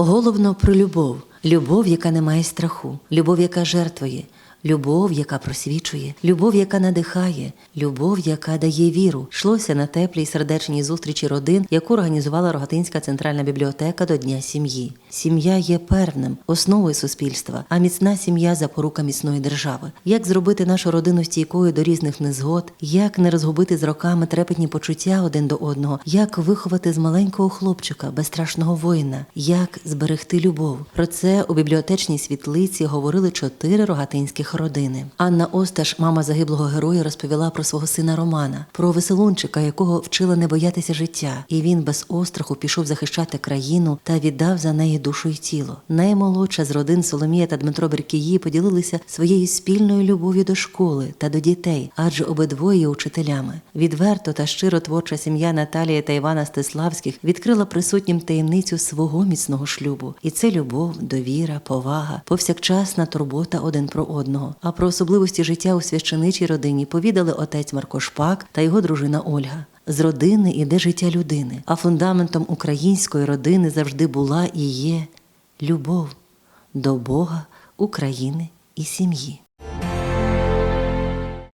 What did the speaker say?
Головно про любов, любов, яка не має страху, любов, яка жертвує, любов, яка просвічує, любов, яка надихає, любов, яка дає віру. Йшлося на теплій сердечній зустрічі родин, яку організувала Рогатинська центральна бібліотека до Дня сім'ї. Сім'я є певним, основою суспільства, а міцна сім'я запорука міцної держави. Як зробити нашу родину стійкою до різних незгод, як не розгубити з роками трепетні почуття один до одного, як виховати з маленького хлопчика безстрашного воїна, як зберегти любов. Про це у бібліотечній світлиці говорили чотири рогатинських родини. Анна Осташ, мама загиблого героя, розповіла про свого сина Романа, про веселунчика, якого вчила не боятися життя, і він без остраху пішов захищати країну та віддав за неї душу й тіло. Наймолодша з родин Соломія та Дмитро Беркії поділилися своєю спільною любов'ю до школи та до дітей, адже обидвоє учителями. Відверто та щиро творча сім'я Наталії та Івана Стиславських відкрила присутнім таємницю свого міцного шлюбу. І це любов, довіра, повага, повсякчасна турбота один про одного. А про особливості життя у священичій родині повідали отець Марко Шпак та його дружина Ольга. З родини іде життя людини, а фундаментом української родини завжди була і є любов до Бога, України і сім'ї.